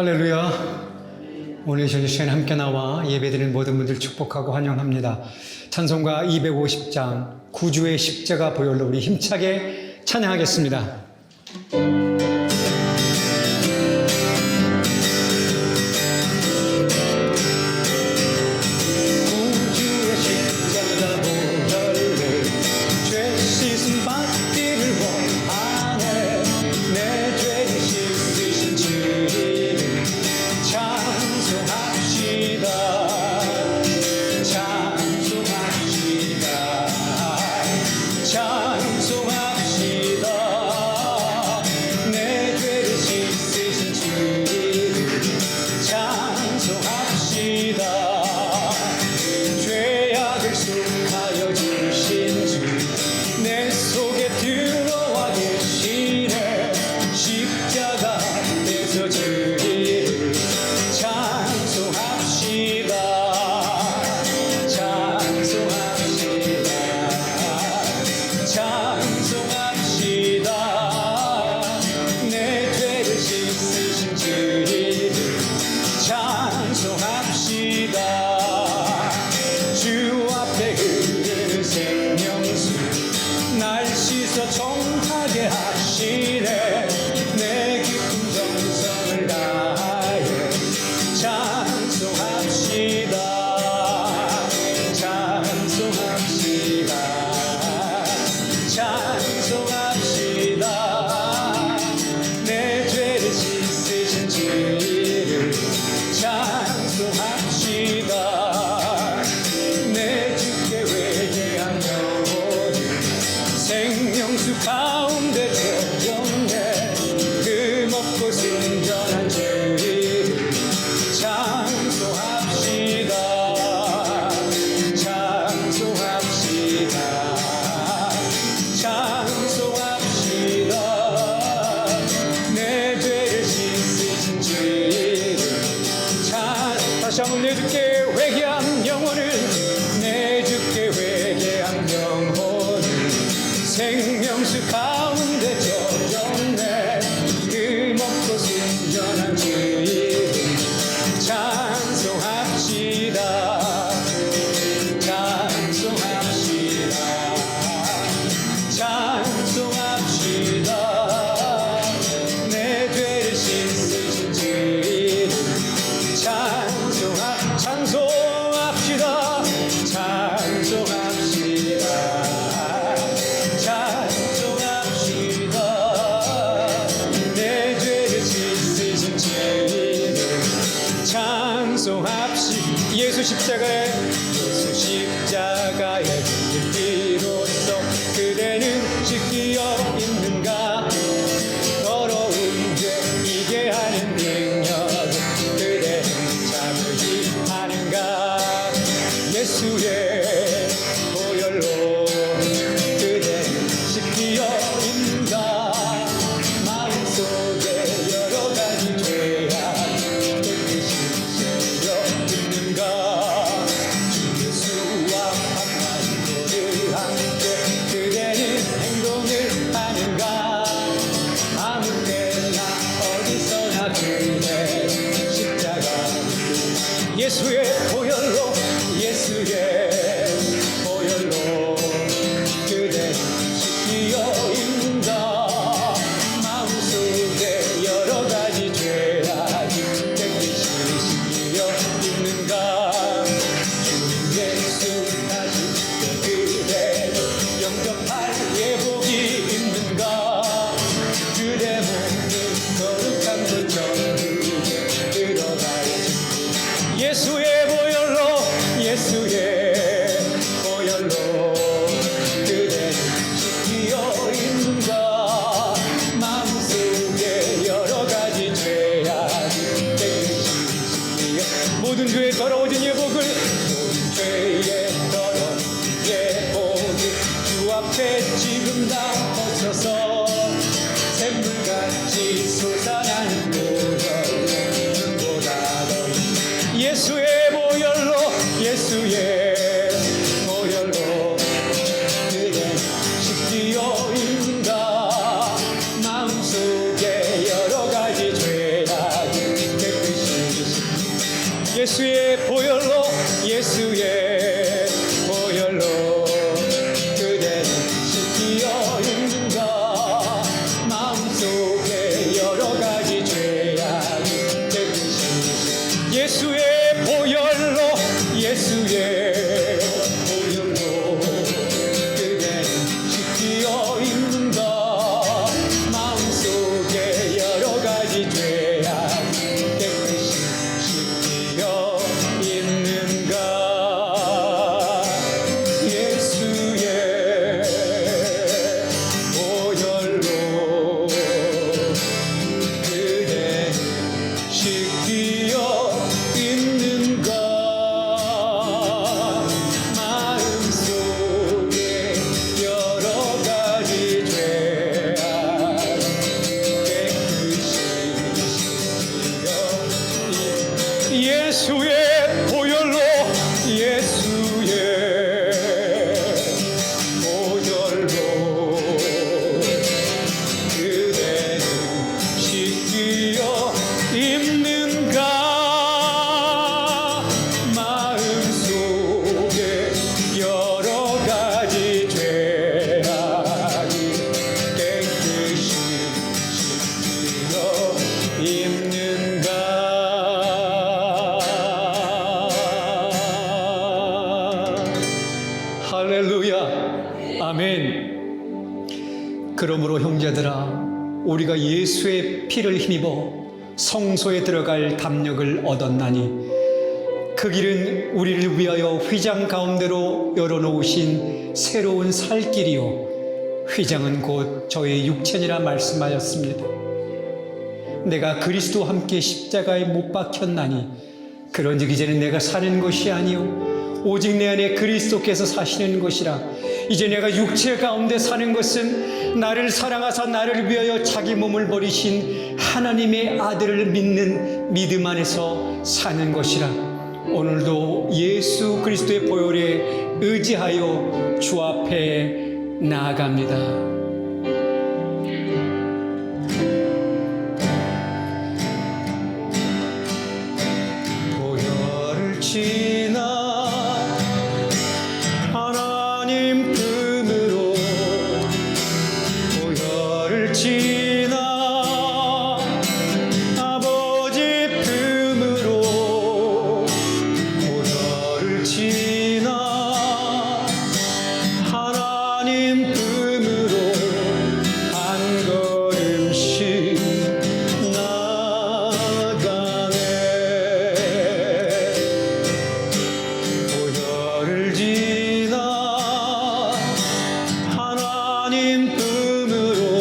할렐루야. 오늘 저녁 시간에 함께 나와 예배드리는 모든 분들 축복하고 환영합니다. 찬송가 250장 구주의 십자가 보혈로 우리 힘차게 찬양하겠습니다. 예수의 보혈로 예수의 Jesús to you. 예수의 그러므로 형제들아 우리가 예수의 피를 힘입어 성소에 들어갈 담력을 얻었나니 그 길은 우리를 위하여 휘장 가운데로 열어놓으신 새로운 살 길이요. 휘장은 곧 저의 육체니라 말씀하였습니다. 내가 그리스도와 함께 십자가에 못 박혔나니 그런즉 이제는 내가 사는 것이 아니요. 오직 내 안에 그리스도께서 사시는 것이라. 이제 내가 육체 가운데 사는 것은 나를 사랑하사 나를 위하여 자기 몸을 버리신 하나님의 아들을 믿는 믿음 안에서 사는 것이라 오늘도 예수 그리스도의 보혈에 의지하여 주 앞에 나아갑니다. 눈으로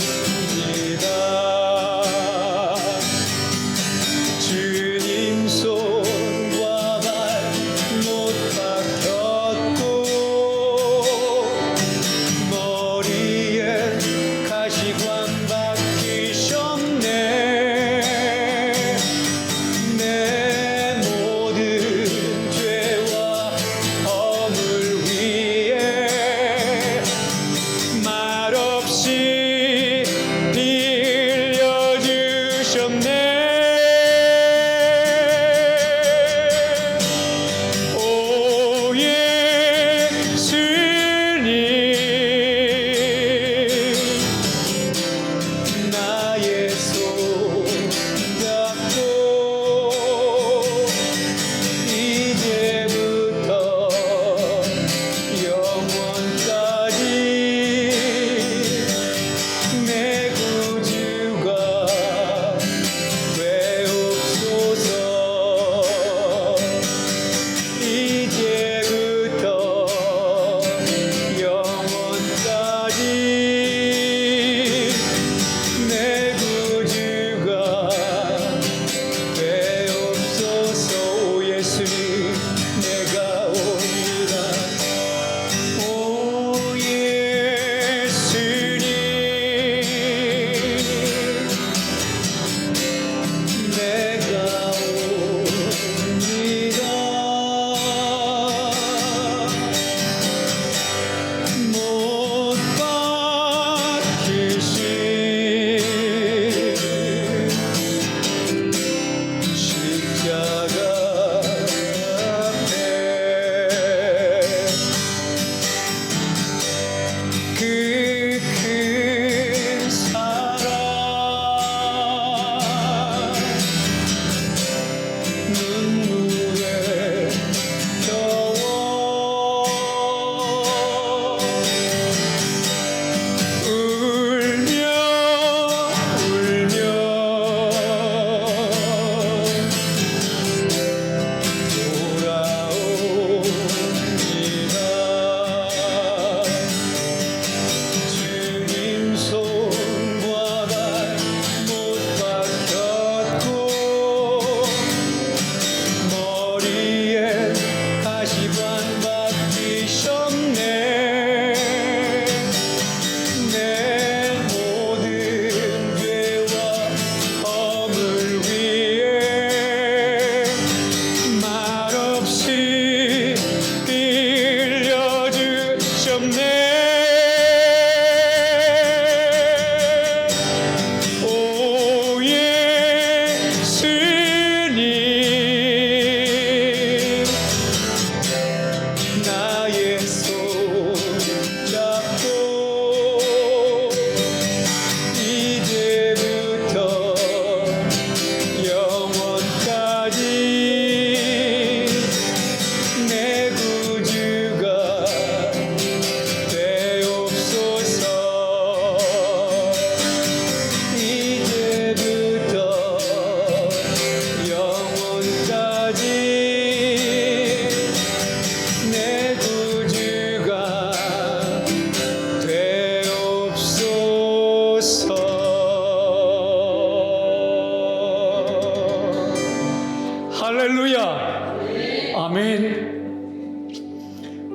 you.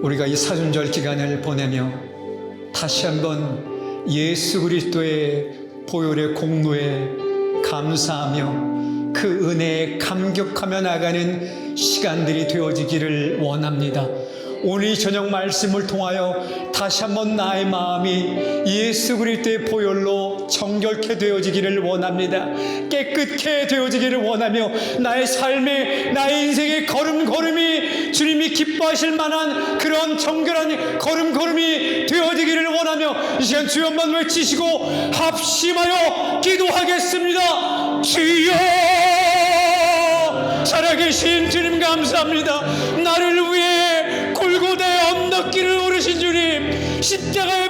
우리가 이 사순절 기간을 보내며 다시 한번 예수 그리스도의 보혈의 공로에 감사하며 그 은혜에 감격하며 나가는 시간들이 되어지기를 원합니다. 오늘 이 저녁 말씀을 통하여 다시 한번 나의 마음이 예수 그리스도의 보혈로 정결케 되어지기를 원합니다. 깨끗게 되어지기를 원하며 나의 삶의 나의 인생의 걸음걸음이 주님이 기뻐하실 만한 그런 정결한 걸음걸음이 되어지기를 원하며 이 시간 한번 외치시고 합심하여 기도하겠습니다. 주여 살아계신 주님 감사합니다. 나를 위해 골고다의 언덕길을 오르신 주님, 십자가의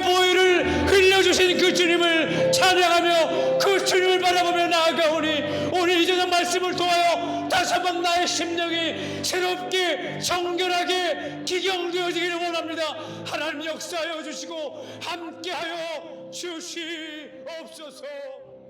찬양하며 그 주님을 바라보며 나아가오니 오늘 이 저녁 말씀을 통하여 다시 한번 나의 심령이 새롭게 정결하게 기경되어지기를 원합니다. 하나님 역사하여 주시고 함께하여 주시옵소서.